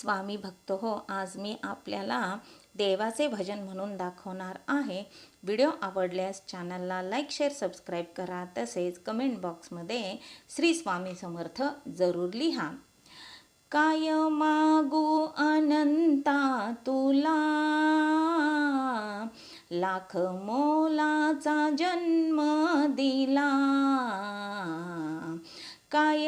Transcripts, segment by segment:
स्वामी भक्त हो आज मी आपल्याला देवाचे भजन म्हणून दाखवणार आहे. व्हिडिओ आवडल्यास चॅनलला लाईक शेअर सबस्क्राईब करा. तसेच कमेंट बॉक्समध्ये श्री स्वामी समर्थ जरूर लिहा. काय मागू अनंता तुला? लाख मोलाचा जन्म दिला. काय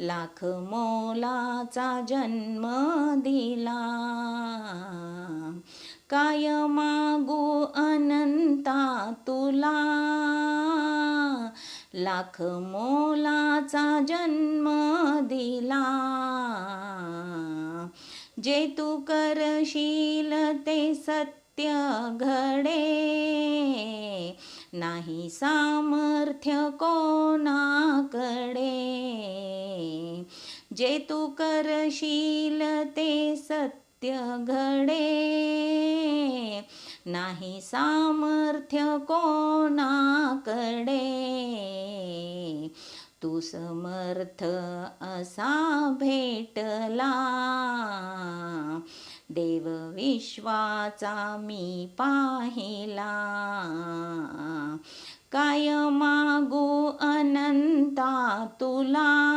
लाख मोलाचा जन्म दिला. काय मागू अनंता तुला? लाख मोलाचा जन्म दिला. जे तू करशील ते सत्य घडे नाही सामर्थ्य कोणाकडे. जे तू करशील ते सत्य घडे. नाही सामर्थ्य कोणाकडे. तू समर्थ असा भेटला. देव विश्वाचा मी पाहिला. काय मागू अनंता तुला?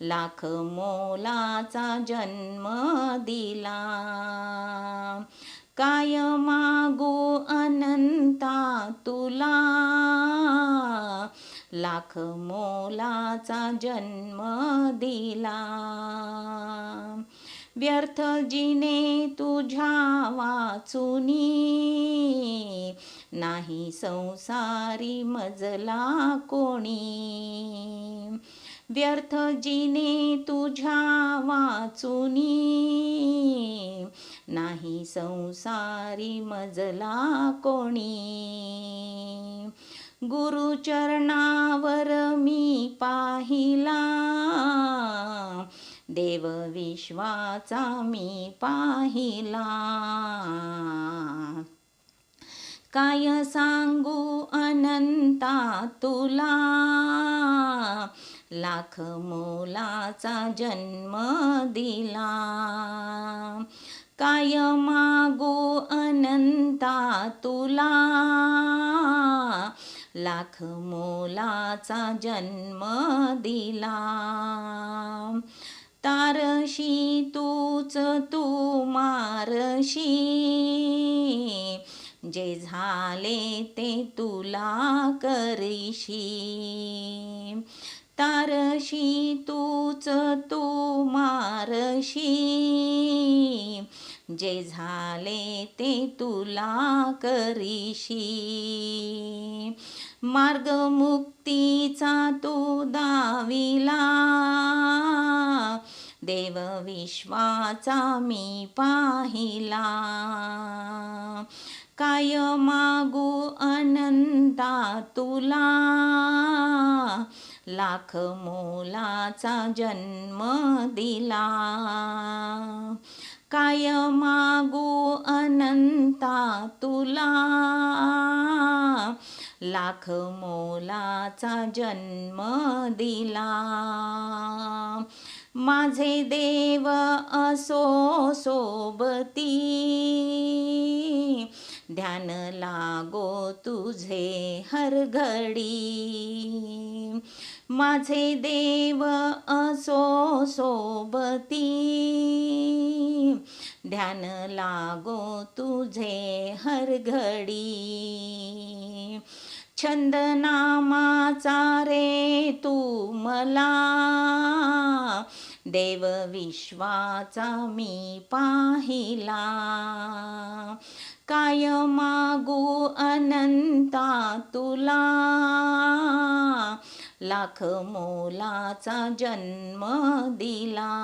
लाख मोलाचा जन्म दिला. काय मागू अनंता तुला? लाख मोलाचा जन्म दिला. व्यर्थ जिने तुझ्या वाचुनी. नाही संसारी मजला कोणी. व्यर्थ जिने तुझ्या वाचुनी. नाही संसारी मजला कोणी. गुरुचरणावर मी पाहिला. देव विश्वाचा मी पाहिला. काय सांगू अनंता तुला? लाख मोलाचा जन्म दिला. काय मागू अनंता तुला? लाख मोलाचा जन्म दिला. तारशी तूच तू मारशी. जे झाले ते तुला करीशी. तारशी तूच तू मारशी. जे झाले ते तुला करीशी. मार्ग मुक्तीचा तू दाविला. देव विश्वाचा मी पाहिला. काय मागू अनंता तुला? लाख मोलाचा जन्म दिला. काय मागू अनंता तुला? लाख मोलाचा जन्म दिला. माझे देव असो सोबती. ध्यान लागो तुझे हर घडी. माझे देव असो सोबती. ध्यान लागो तुझे हर घडी. छंद नामाचा रे तू मला. देव विश्वाचा मी पाहिला. काय मागू अनंता तुला? लाख मोलाचा जन्म दिला.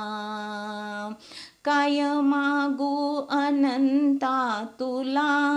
काय मागू अनंता तुला?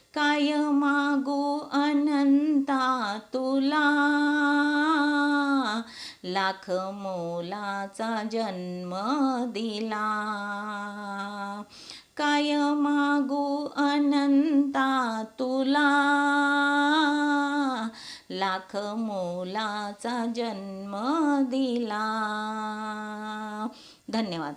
काय मागू अनंता तुला. लाख मोलाचा जन्म दिला. काय मागू अनंता तुला. लाख मोलाचा जन्म दिला. धन्यवाद.